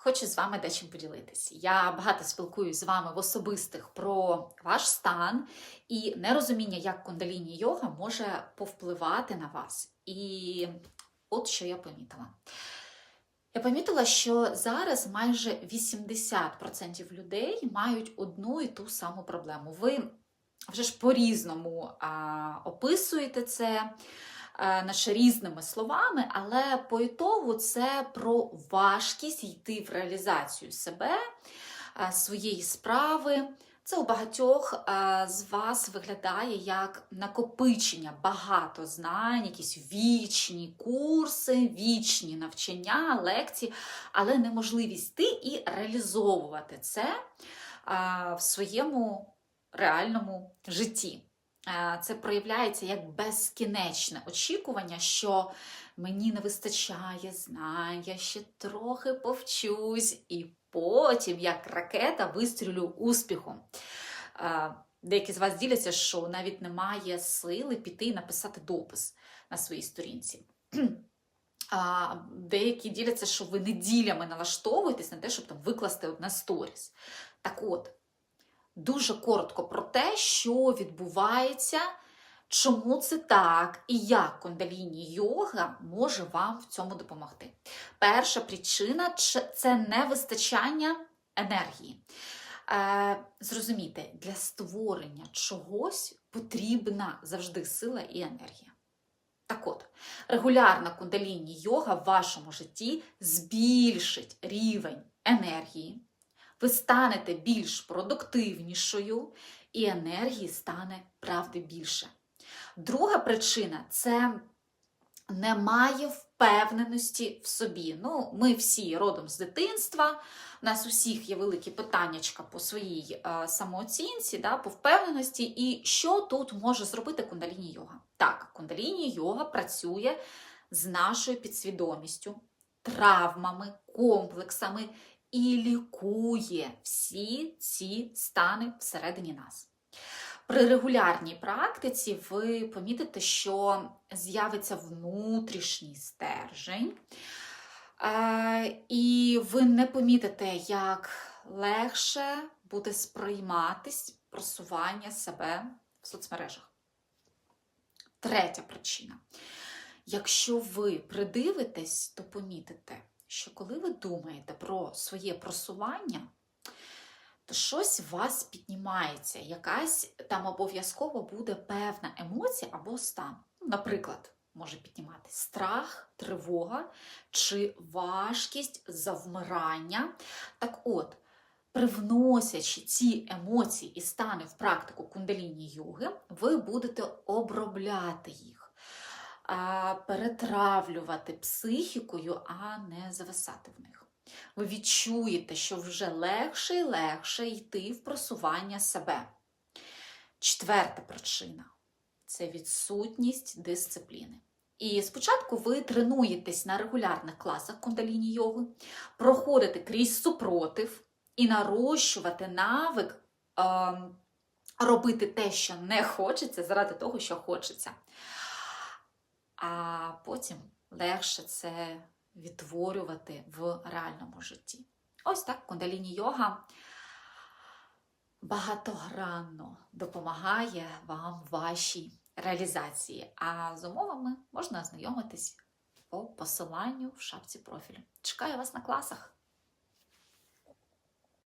Хочу з вами дечим поділитись. Я багато спілкуюсь з вами в особистих про ваш стан і нерозуміння, як кундаліні йога може повпливати на вас. І от що я помітила. Я помітила, що зараз майже 80% людей мають одну і ту саму проблему. Ви вже ж по-різному описуєте це, наче різними словами, але по ітогу це про важкість йти в реалізацію себе, своєї справи. Це у багатьох з вас виглядає як накопичення багато знань, якісь вічні курси, вічні навчання, лекції, але неможливість йти і реалізовувати це в своєму реальному житті. Е, Це проявляється як безкінечне очікування, що мені не вистачає знань, я ще трохи повчусь, і потім, як ракета, вистрілю успіхом. Е, Деякі з вас діляться, що навіть немає сили піти і написати допис на своїй сторінці. А деякі діляться, що ви неділями налаштовуєтесь на те, щоб там викласти одне сторіс. Так от, дуже коротко про те, що відбувається, чому це так, і як кундаліні йога може вам в цьому допомогти. Перша причина це невистачання енергії. Е, Зрозумійте, для створення чогось потрібна завжди сила і енергія. Так от, регулярна кундаліні йога в вашому житті збільшить рівень енергії, ви станете більш продуктивнішою, і енергії стане правди більше. Друга причина це немає впевненості в собі. Ну, Ми всі родом з дитинства, у нас усіх є великі питаннячка по своїй е, самооцінці, да, по впевненості. І що тут може зробити кундаліні йога? Так, кундаліні йога працює з нашою підсвідомістю, травмами, комплексами і лікує всі ці стани всередині нас. При регулярній практиці ви помітите, що з'явиться внутрішній стержень, е, і ви не помітите, як легше буде сприйматись просування себе в соцмережах. Третя причина. Якщо ви придивитесь, то помітите, що коли ви думаєте про своє просування, то щось в вас піднімається, якась там обов'язково буде певна емоція або стан. Наприклад, може піднімати страх, тривога чи важкість завмирання. Так от, привносячи ці емоції і стани в практику кундаліні йоги, ви будете обробляти їх, перетравлювати психікою, а не зависати в них. Ви відчуєте, що вже легше і легше йти в просування себе. Четверта причина це відсутність дисципліни. І спочатку ви тренуєтесь на регулярних класах кундаліні йоги, проходите крізь супротив і нарощувати навик е, робити те, що не хочеться, заради того, що хочеться. Потім легше це відтворювати в реальному житті. Ось так кундаліні йога багатогранно допомагає вам в вашій реалізації. А з умовами можна ознайомитись по посиланню в шапці профілю. Чекаю вас на класах!